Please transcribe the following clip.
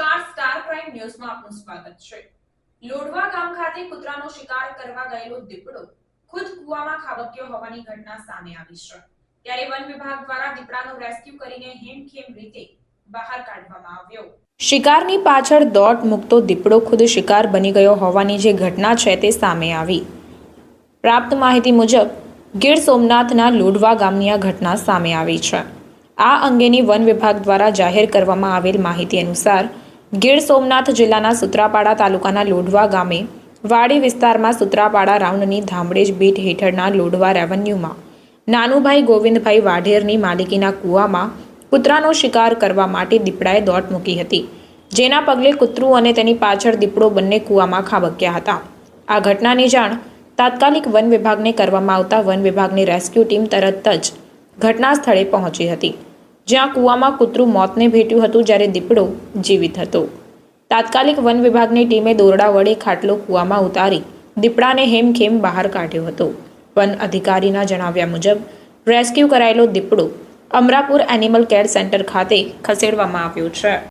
Prime ન્યૂઝમાં આપનું સ્વાગત છે. લોઢવા ગામ ખાતે કૂતરાનો શિકાર કરવા ગયેલો દીપડો ખુદ કુવામાં ખાબક્યો હોવાની ઘટના સામે આવી છે. ત્યારે વન વિભાગ દ્વારા દીપડાનો રેસ્ક્યુ કરીને હેમખેમ રીતે બહાર કાઢવામાં આવ્યો. શિકારની પાછળ દોટ મૂકતો દીપડો ખુદ શિકાર બની ગયો હોવાની જે ઘટના છે તે સામે આવી. પ્રાપ્ત માહિતી મુજબ, ગીર સોમનાથના લોઢવા ગામની આ ઘટના સામે આવી છે. આ અંગેની વન વિભાગ દ્વારા જાહેર કરવામાં આવેલ માહિતી અનુસાર ગીર સોમનાથ જિલ્લાના સુત્રાપાડા તાલુકાના લોઢવા ગામે વાડી વિસ્તારમાં સુત્રાપાડા રાઉન્ડની ધામડેજ બીટ હેઠળના લોઢવા રેવન્યુમાં નાનુભાઈ ગોવિંદભાઈ વાઢેરની માલિકીના કૂવામાં કૂતરાનો શિકાર કરવા માટે દીપડાએ દોટ મૂકી હતી, જેના પગલે કૂતરું અને તેની પાછળ દીપડો બંને કૂવામાં ખાબક્યા હતા. આ ઘટનાની જાણ તાત્કાલિક વન વિભાગને કરવામાં આવતા વન વિભાગની રેસ્ક્યુ ટીમ તરત જ ઘટના સ્થળે પહોંચી હતી. જ્યાં કૂવામાં કૂતરું મોતને ભેટ્યું હતું જ્યારે દીપડો જીવિત હતો. તાત્કાલિક વન વિભાગની ટીમે દોરડા વડે ખાટલો કૂવામાં ઉતારી દીપડાને હેમખેમ બહાર કાઢ્યો હતો. વન અધિકારીના જણાવ્યા મુજબ, રેસ્ક્યુ કરાયેલો દીપડો અમરાપુર એનિમલ કેર સેન્ટર ખાતે ખસેડવામાં આવ્યો છે.